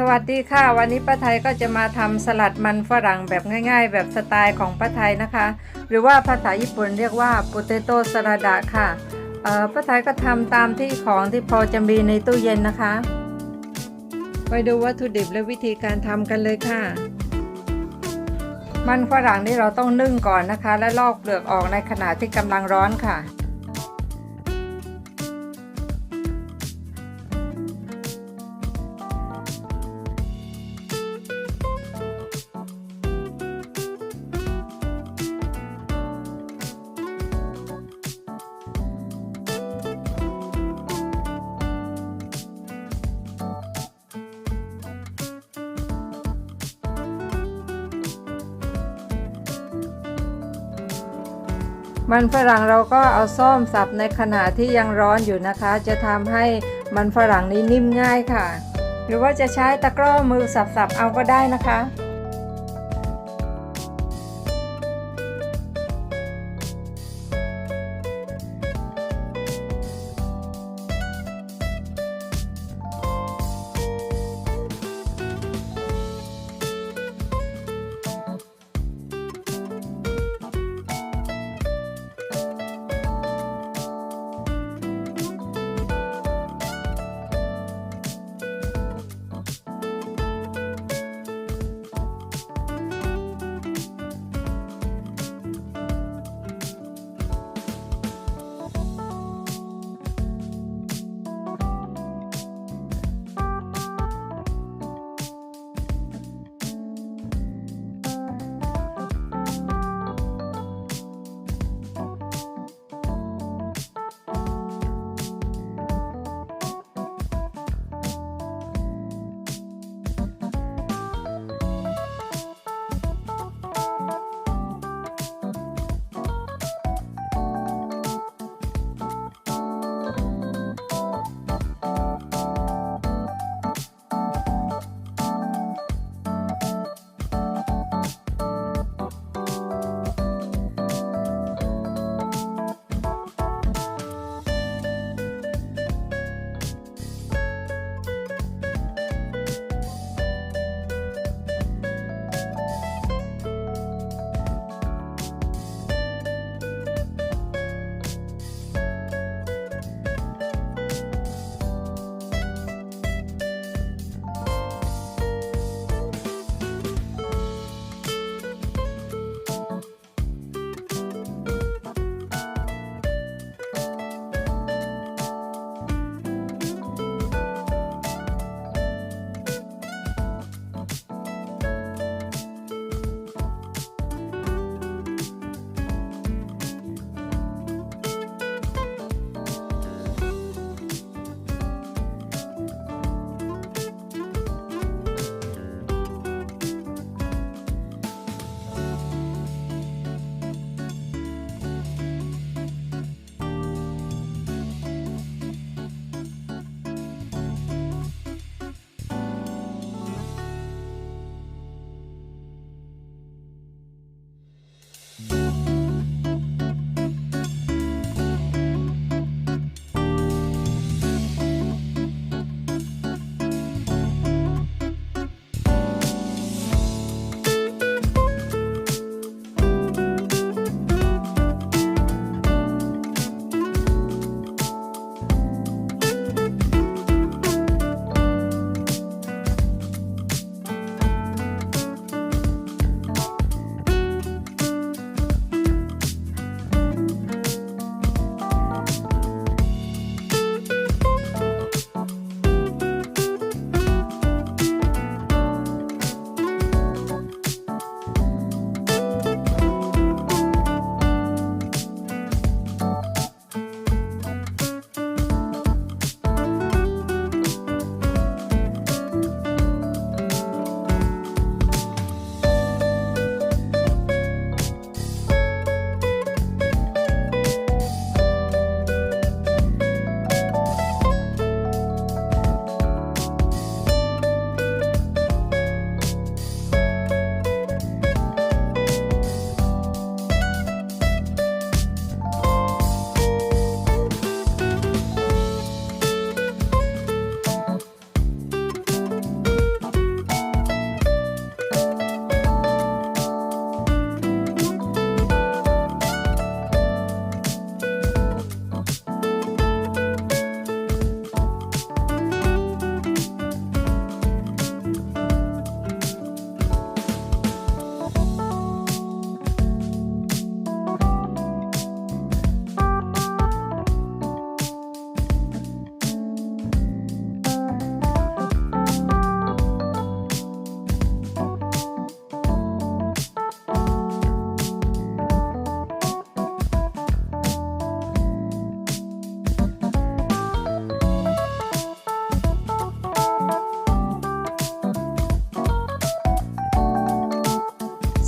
สวัสดีค่ะ วันนี้ป้าไทยก็จะมาทำสลัดมันฝรั่งแบบง่าย ๆ แบบสไตล์ของป้าไทยนะคะ หรือว่าภาษาญี่ปุ่นเรียกว่า potato salad ค่ะป้าไทยก็ทำตามที่ของที่พอจะมีในตู้เย็นนะคะ ไปดูวัตถุดิบและวิธีการทำกันเลยค่ะ มันฝรั่งนี่เราต้องนึ่งก่อนนะคะ และลอกเปลือกออกในขณะที่กำลังร้อนค่ะ มันฝรั่งเราก็เอาซ่อมสับในขณะที่ยังร้อนอยู่นะคะ จะทำให้มันฝรั่งนี้นิ่มง่ายค่ะ หรือว่าจะใช้ตะกร้อมือสับๆเอาก็ได้นะคะ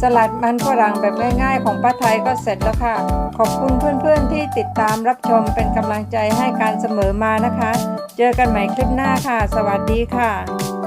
สลัดมันฝรั่งแบบง่ายๆ ของป้าไทยก็เสร็จแล้วค่ะ ขอบคุณเพื่อนๆที่ติดตามรับชมเป็นกำลังใจให้การเสมอมานะคะ เจอกันใหม่คลิปหน้าค่ะ สวัสดีค่ะ